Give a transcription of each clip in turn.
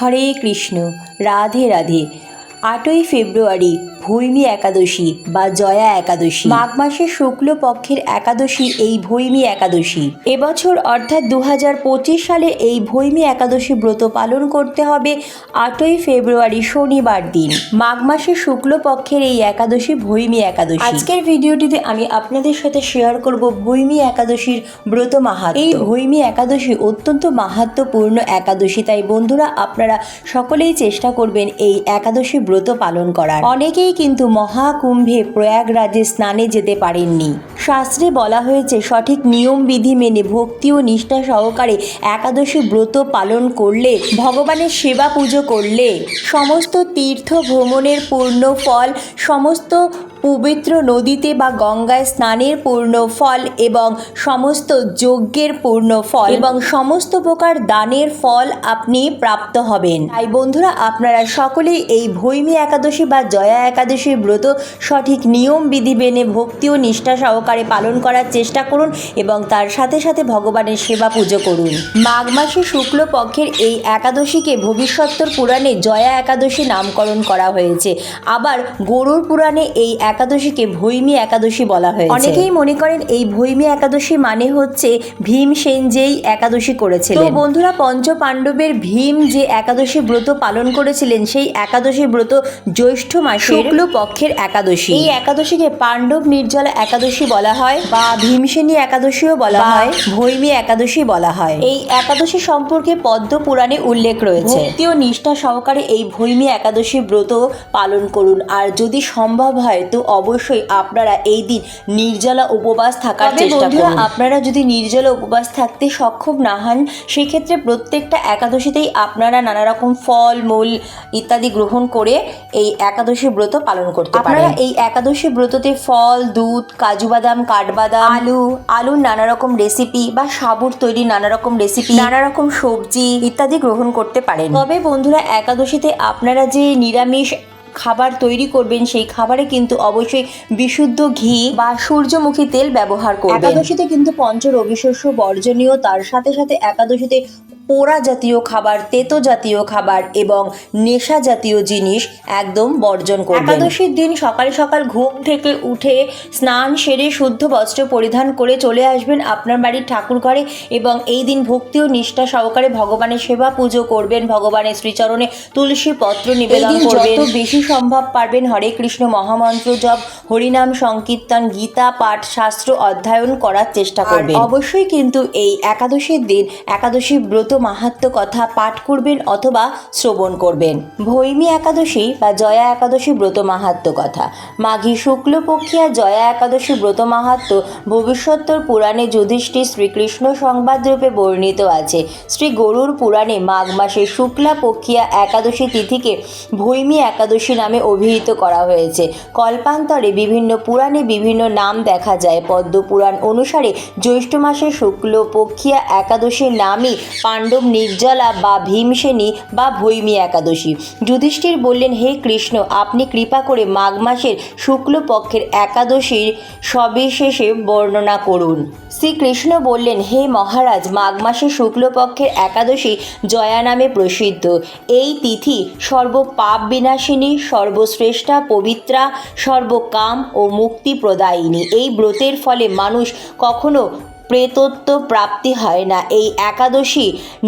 হরে কৃষ্ণ রাধে রাধে। আটই ফেব্রুয়ারি ভৈমী একাদশী বা জয়া একাদশী। মাঘ মাসের শুক্ল পক্ষের একাদশী এই ভৈমী একাদশী। এবছর অর্থাৎ দু হাজার পঁচিশ সালে এই ভৈমী একাদশী ব্রত পালন করতে হবে আটই ফেব্রুয়ারি শনিবার দিন। মাঘ মাসের শুক্ল পক্ষের এই একাদশী ভৈমী একাদশী। আজকের ভিডিওটিতে আমি আপনাদের সাথে শেয়ার করব ভৈমী একাদশীর ব্রত মাহাত্ম। এই ভৈমী একাদশী অত্যন্ত মাহাত্মপূর্ণ একাদশী তাই বন্ধুরা আপনারা সকলেই চেষ্টা করবেন এই একাদশী ব্রত পালন করার। অনেকেই কিন্তু মহাকুম্ভে প্রয়াগরাজে স্নানে যেতে পারেননি। শাস্ত্রে বলা হয়েছে, সঠিক নিয়ম, বিধি মেনে ভক্তি ও নিষ্ঠা সহকারে একাদশী ব্রত পালন করলে, ভগবানের সেবা পুজো করলে। সমস্ত তীর্থ ভ্রমণের পূর্ণ ফল, সমস্ত পবিত্র নদীতে বা গঙ্গায় স্নানের পূর্ণ ফল এবং সমস্ত যজ্ঞের পূর্ণ ফল এবং সমস্ত প্রকার দানের ফল আপনি প্রাপ্ত হবেন। তাই বন্ধুরা, আপনারা সকলেই এই ভৈমী একাদশী বা জয়া একাদশীর ব্রত সঠিক নিয়ম, বিধি মেনে ভক্তি ও নিষ্ঠা সহকারে পালন করার চেষ্টা করুন এবং তার সাথে সাথে ভগবানের সেবা পুজো করুন। মাঘ মাসে শুক্ল পক্ষের এই একাদশীকে ভবিষ্যত্তর পুরাণে জয়া একাদশী নামকরণ করা হয়েছে। আবার গরুর পুরাণে এই একাদশীকে ভৈমী একাদশী বলা হয়েছে। অনেকেই মনে করেন এই ভৈমী একাদশী মানে হচ্ছে ভীম সেন যেই একাদশী করেছিলেন। তো বন্ধুরা পঞ্চ পাণ্ডবের ভীম যে একাদশী ব্রত পালন করেছিলেন সেই একাদশী ব্রত জ্যৈষ্ঠ মাসের শুক্ল পক্ষের একাদশী। এই একাদশীকে পাণ্ডব নির্জলা একাদশী বলা হয় বা ভীমসেনী একাদশীও বলা হয়। ভৈমী একাদশী বলা হয়। এই একাদশী সম্পর্কে পদ্ম পুরাণে উল্লেখ রয়েছে। ভক্তি ও নিষ্ঠা সহকারে এই ভৈমী একাদশী ব্রত পালন করুন। আর যদি সম্ভব হয় তো অবশ্যই আপনারা এই দিন নির্জলা উপবাস থাকার চেষ্টা করুন। আপনারা যদি নির্জলা উপবাস থাকতে সক্ষম না হন সেক্ষেত্রে প্রত্যেকটা একাদশীতেই আপনারা নানা রকম ফল মূল ইত্যাদি গ্রহণ করে এই একাদশী ব্রত পালন করতে পারেন। আপনারা এই একাদশী ব্রততে ফল দুধ কাজু বাদাম কাঠবাদাম আলু আলুর নানা রকম রেসিপি বা সাবুর তৈরি নানা রকম রেসিপি নানা রকম সবজি ইত্যাদি গ্রহণ করতে পারেন। তবে বন্ধুরা একাদশীতে আপনারা যে নিরামিষ খাবার তৈরি করবেন সেই খাবারে কিন্তু অবশ্যই বিশুদ্ধ ঘি বা সূর্যমুখী তেল ব্যবহার করবেন। একাদশীতে কিন্তু পঞ্চ রবিশস্য বর্জনীয় তার সাথে সাথে একাদশীতে পোড়া জাতীয় খাবার তেতো জাতীয় খাবার এবং নেশা জাতীয় জিনিস একদম বর্জন করবেন। একাদশীর দিন সকাল সকাল ঘুম থেকে উঠে স্নান সেরে শুদ্ধ বস্ত্র পরিধান করে চলে আসবেন আপনার বাড়ির ঠাকুর ঘরে এবং এই দিন ভক্তি ও নিষ্ঠা সহকারে ভগবানের সেবা পুজো করবেন ভগবানের শ্রীচরণে তুলসী পত্র নিবেদন করবেন। বেশি সম্ভব পারবেন হরে কৃষ্ণ মহামন্ত্র জপ হরিনাম সংকীর্তন গীতা পাঠ শাস্ত্র অধ্যয়ন করার চেষ্টা করবেন। অবশ্যই কিন্তু এই একাদশীর দিন একাদশী ব্রত মাহাত্ম কথা পাঠ করবেন অথবা শ্রবণ করবেন। ভৈমী একাদশী বা জয়া একাদশী ব্রত মাহাত্ম কথা। মাঘী শুক্লপক্ষিয়া জয়া একাদশী ব্রত মাহাত্ম ভবিষ্যত্তর পুরাণে যুধিষ্ঠির শ্রীকৃষ্ণ সংবাদ রূপে বর্ণিত আছে। শ্রী গরুর পুরাণে মাঘ মাসের শুক্লা পক্ষিয়া একাদশী তিথিকে ভৈমী একাদশী নামে অভিহিত করা হয়েছে। কল্পান্তরে বিভিন্ন পুরাণে বিভিন্ন নাম দেখা যায়। পদ্ম পুরাণ অনুসারে জ্যৈষ্ঠ মাসে শুক্ল পক্ষিয়া একাদশীর নামই পাণ্ডব নির্জলা বা ভীমসেনী বা ভৈমী একাদশী। যুধিষ্ঠির বললেন, হে কৃষ্ণ, আপনি কৃপা করে মাঘ মাসের শুক্ল পক্ষের একাদশীর সবিশেষে বর্ণনা করুন। শ্রীকৃষ্ণ বললেন, হে মহারাজ, মাঘ মাসের শুক্লপক্ষের একাদশী জয়া নামে প্রসিদ্ধ। এই তিথি সর্ব পাপ বিনাশিনী সর্বশ্রেষ্ঠা, পবিত্রা, সর্বকাম ও মুক্তি প্রদায়িনী এই ব্রতের ফলে মানুষ কখনো প্রেতত্ব প্রাপ্তি হয় না। এই একাদশী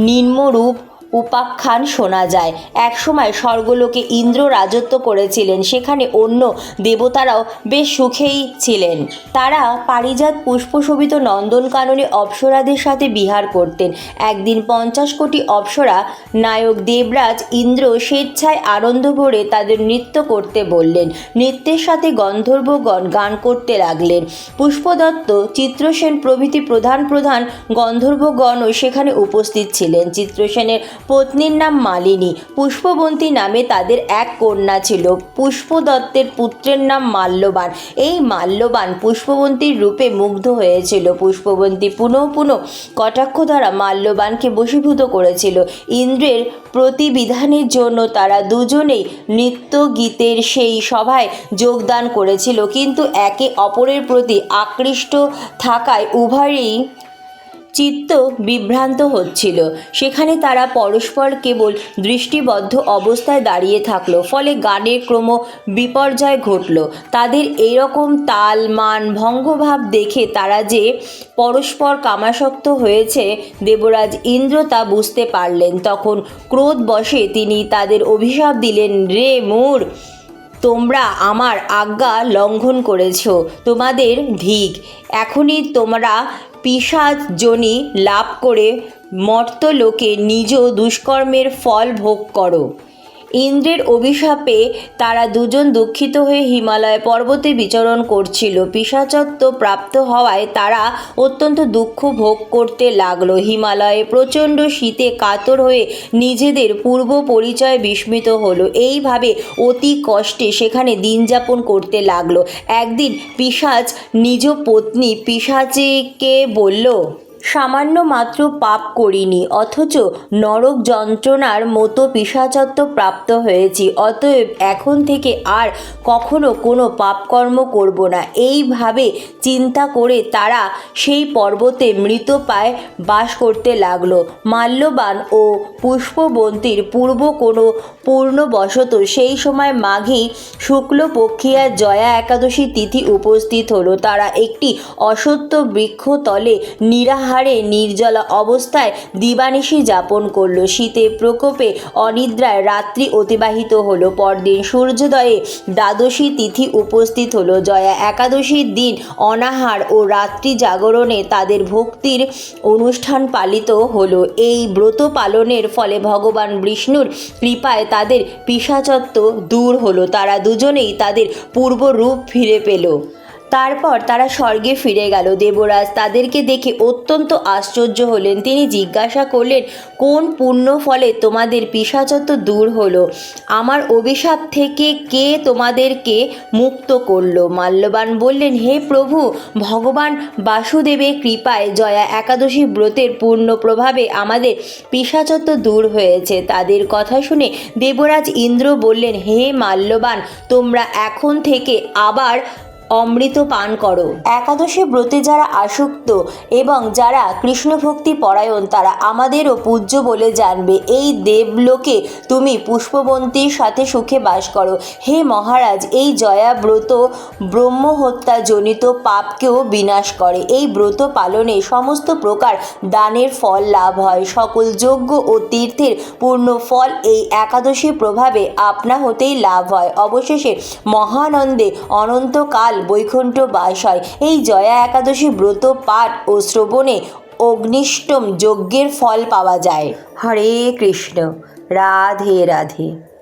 নিম্নরূপ উপাখ্যান শোনা যায়। একসময় স্বর্গলোকে ইন্দ্র রাজত্ব করেছিলেন, সেখানে অন্য দেবতারাও বেশ সুখেই ছিলেন। তারা পারিজাত পুষ্পশোভিত নন্দনকাননে অপ্সরাদের সাথে বিহার করতেন। একদিন পঞ্চাশ কোটি অপ্সরা নায়ক দেবরাজ ইন্দ্র স্বেচ্ছায় আনন্দ ভরে তাদের নৃত্য করতে বললেন। নৃত্যের সাথে গন্ধর্বগণ গান করতে লাগলেন। পুষ্পদত্ত, চিত্রসেন প্রভৃতি প্রধান প্রধান গন্ধর্বগণও সেখানে উপস্থিত ছিলেন। চিত্রসেনের পত্নীর নাম মালিনী। পুষ্পবন্তী নামে তাদের এক কন্যা ছিল। পুষ্পদত্তের পুত্রের নাম মাল্যবান। এই মাল্যবান পুষ্পবন্তীর রূপে মুগ্ধ হয়েছিল। পুষ্পবন্তী পুনঃ পুনঃ কটাক্ষ দ্বারা মাল্যবানকে বশীভূত করেছিল। ইন্দ্রের প্রতিবিধানের জন্য তারা দুজনেই নৃত্য গীতের সেই সভায় যোগদান করেছিল। কিন্তু একে অপরের প্রতি আকৃষ্ট থাকায় উভয়েই চিত্ত বিভ্রান্ত হচ্ছিল। সেখানে তারা পরস্পর কেবল দৃষ্টিবদ্ধ অবস্থায় দাঁড়িয়ে থাকল, ফলে গানের ক্রম বিপর্যয় ঘটল। তাদের এইরকম তাল, মান, ভঙ্গভাব দেখে তারা যে পরস্পর কামাসক্ত হয়েছে দেবরাজ ইন্দ্র তা বুঝতে পারলেন। তখন ক্রোধ বসে তিনি তাদের অভিশাপ দিলেন, রে মূর, তোমরা আমার আজ্ঞা লঙ্ঘন করেছ, তোমাদের ধিক, এখনই তোমরা পিসাচ জনি লাভ করে মর্তলোকে নিজ দুষ্কর্মের ফল ভোগ করো। ইন্দ্রের অভিশাপে তারা দুজন দুঃখিত হয়ে হিমালয় পর্বতে বিচরণ করছিল। পিসাচত্ব প্রাপ্ত হওয়ায় তারা অত্যন্ত দুঃখ ভোগ করতে লাগল। হিমালয়ে প্রচণ্ড শীতে কাতর হয়ে নিজেদের পূর্ব পরিচয় বিস্মিত হলো। এইভাবে অতি কষ্টে সেখানে দিন যাপন করতে লাগল। একদিন পিসাচ নিজ পত্নী পিসাচিকে বলল সামান্য মাত্র পাপ করিনি, অথচ নরক যন্ত্রণার মতো পিসাচত্ব প্রাপ্ত হয়েছি, অতএব এখন থেকে আর কখনো কোনো পাপকর্ম করব না। এইভাবে চিন্তা করে তারা সেই পর্বতে মৃত পায় বাস করতে লাগল। মাল্যবান ও পুষ্পবন্তীর পূর্ব কোনো পূর্ণবশত সেই সময় মাঘী শুক্লপক্ষিয়া জয়া একাদশী তিথি উপস্থিত হলো। তারা একটি অসত্য বৃক্ষতলে নিরাহারে নির্জলা অবস্থায় দিবানিশি যাপন করল। শীতে প্রকোপে অনিদ্রায় রাত্রি অতিবাহিত হলো। পরদিন সূর্যোদয়ে দ্বাদশী তিথি উপস্থিত হলো। জয়া একাদশীর দিন অনাহার ও রাত্রি জাগরণে তাদের ভক্তির অনুষ্ঠান পালিত হলো। এই ব্রত পালনের ফলে ভগবান বিষ্ণুর কৃপায় তাদের পিসাচত্ব দূর হলো। তারা দুজনেই তাদের পূর্ব রূপ ফিরে পেল। তারপর তারা স্বর্গে ফিরে গেল। দেবরাজ তাদেরকে দেখে অত্যন্ত আশ্চর্য হলেন। তিনি জিজ্ঞাসা করলেন, কোন পুণ্য ফলে তোমাদের পিসাচত্ব দূর হলো? আমার অভিশাপ থেকে কে তোমাদেরকে মুক্ত করল? মাল্যবান বললেন, হে প্রভু, ভগবান বাসুদেবের কৃপায় জয়া একাদশী ব্রতের পূর্ণ প্রভাবে আমাদের পিসাচত্ব দূর হয়েছে। তাদের কথা শুনে দেবরাজ ইন্দ্র বললেন, হে মাল্যবান, তোমরা এখন থেকে আবার অমৃত পান করো। একাদশী ব্রতে যারা আসক্ত এবং যারা কৃষ্ণ ভক্তি পরায়ণ, তারা আমাদেরও পূজ্য বলে জানবে। এই দেবলোকে তুমি পুষ্পবন্তীর সাথে সুখে বাস করো। হে মহারাজ, এই জয়া ব্রত ব্রহ্ম হত্যা জনিত পাপকেও বিনাশ করে। এই ব্রত পালনে সমস্ত প্রকার দানের ফল লাভ হয়। সকল যজ্ঞ ও তীর্থের পূর্ণ ফল এই একাদশী প্রভাবে আপনা হতেই লাভ হয়। অবশেষে মহানন্দে অনন্তকাল বৈকুণ্ঠ বাস হয় এই জয়া একাদশী ব্রত, পাঠ ও শ্রবণে অগ্নিষ্টম যজ্ঞের ফল পাওয়া যায়। হরে কৃষ্ণ। রাধে রাধে।